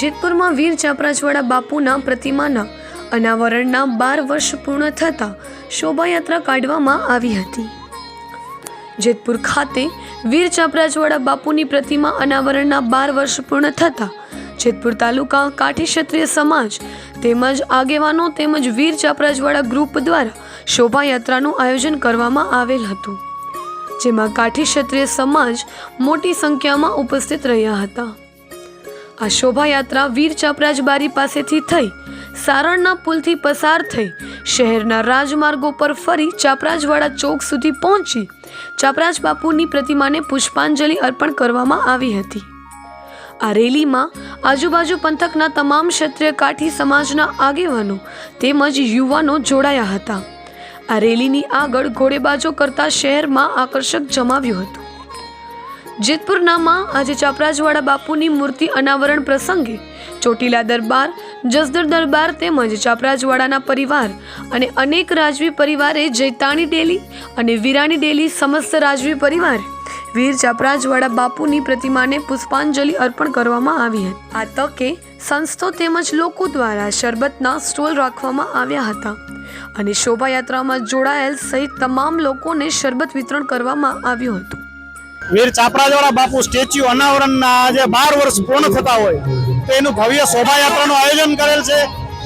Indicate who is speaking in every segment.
Speaker 1: જેતપુરમાં વીર ચાપરાજવાળા બાપુના પ્રતિમાના અનાવરણના બાર વર્ષ પૂર્ણ થતાં શોભાયાત્રા કાઢવામાં આવી હતી. જેતપુર ખાતે વીર ચાપરાજવાળા બાપુની પ્રતિમા અનાવરણના બાર વર્ષ પૂર્ણ થતાં જેતપુર તાલુકા કાઠી ક્ષત્રિય સમાજ તેમજ આગેવાનો તેમજ વીર ચાપરાજવાળા ગ્રુપ દ્વારા શોભાયાત્રાનું આયોજન કરવામાં આવેલ હતું. જેમાં કાઠી ક્ષત્રિય સમાજ મોટી સંખ્યામાં ઉપસ્થિત રહ્યા હતા. આ શોભાયાત્રા વીર ચાપરાજબારી પાસેથી થઈ, સારણના પુલથી પસાર થઈ, શહેરના રાજમાર્ગો પર ફરી ચાપરાજવાડા ચોક સુધી પહોંચી, ચાપરાજ બાપુની પ્રતિમાને પુષ્પાંજલિ અર્પણ કરવામાં આવી હતી. આ રેલીમાં આજુબાજુ પંથકના તમામ ક્ષત્રિય કાઠી સમાજના આગેવાનો તેમજ યુવાનો જોડાયા હતા. આ રેલીની આગળ ઘોડેબાજો કરતા શહેરમાં આકર્ષક જમાવ્યું હતું. જેતપુરનામાં આજે ચાપરાજવાડા બાપુની મૂર્તિ અનાવરણ પ્રસંગે ચોટીલા દરબાર જસદર દરબાર તેમજ ચાપરાજવાડાના પરિવાર અને અનેક રાજવી પરિવારે જૈતાણી ડેલી અને વીરાણી ડેલી સમસ્ત રાજવી પરિવાર વીર ચાપરાજવાડા બાપુની પ્રતિમાને પુષ્પાંજલિ અર્પણ કરવામાં આવી હતી. આ તકે સંસ્થો તેમજ લોકો દ્વારા શરબતના સ્ટોલ રાખવામાં આવ્યા હતા અને શોભાયાત્રામાં જોડાયેલ સહિત તમામ લોકોને શરબત વિતરણ કરવામાં આવ્યું હતું.
Speaker 2: વીર ચાપરાજવાળા બાપુ સ્ટેચ્યુ અનાવરણના આજે બાર વર્ષ પૂર્ણ થતા હોય, તો એનું ભવ્ય શોભાયાત્રાનું આયોજન કરેલ છે.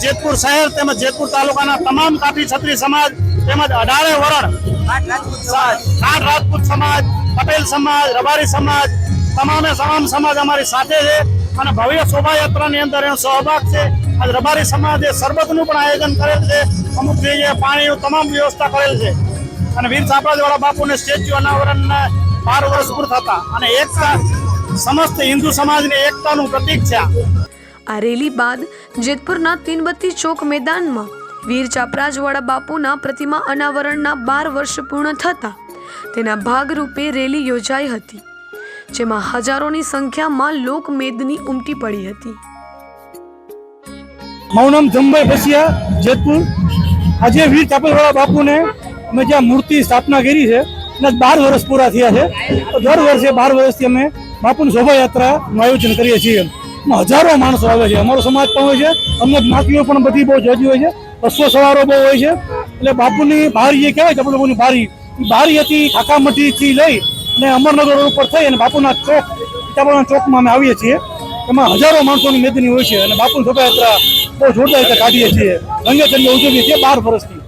Speaker 2: જેતપુર શહેર તેમજ જેતપુર તાલુકાના તમામ કાઠી છત્રી સમાજ તેમજ અઢારે વરણ આઠ રાજપૂત સમાજ, પટેલ સમાજ, રબારી સમાજ, તમામે તમામ સમાજ અમારી સાથે છે અને ભવ્ય શોભાયાત્રાની અંદર એનો સહભાગ છે. આજ રબારી સમાજે શરબતનું પણ આયોજન કરેલ છે. અમુક જગ્યાએ પાણીનું તમામ વ્યવસ્થા કરેલ છે. અને વીર સાપરાજવાળા બાપુને સ્ટેચ્યુ અનાવરણના બાર વર્ષ પૂર થતા અને એકતા સમસ્ત હિન્દુ સમાજની એકતાનું પ્રતીક છે આ.
Speaker 1: રેલી બાદ જેતપુરના તીનબત્તી ચોક મેદાનમાં વીર ચાપરાજવાળા બાપુના પ્રતિમા અનાવરણના બાર વર્ષ પૂર્ણ થતા તેના ભાગરૂપે રેલી યોજાઈ હતી જેમાં હજારોની સંખ્યામાં લોકમેદની ઉમટી પડી હતી
Speaker 3: મારું નામ જમભાઈ બસિયા જેતપુર આજે વીર ચાપલવાળા બાપુને અમે જ્યાં મૂર્તિ સ્થાપના કરી છે એના બાર વર્ષ પૂરા થયા છે. તો દર વર્ષે બાર વર્ષથી અમે બાપુની શોભાયાત્રાનું આયોજન કરીએ છીએ. હજારો માણસો આવે છે. અમારો સમાજ પણ હોય છે. અમને જ્ઞાતિઓ પણ બધી બહુ જતી હોય છે. બસો સવારો બહુ હોય છે. એટલે બાપુની બારી જે કહેવાય આપણે લોકોની બારી બારી હતી ખાકામઠીથી લઈ અને અમરનગર ઉપર થઈ અને બાપુના ચોક ચાપલના ચોકમાં અમે આવીએ છીએ. એમાં હજારો માણસોની મેદની હોય છે અને બાપુની શોભાયાત્રા બહુ જોરદાર રીતે કાઢીએ છીએ. રંગે ચંગે ઉજવીએ છીએ બાર વર્ષથી.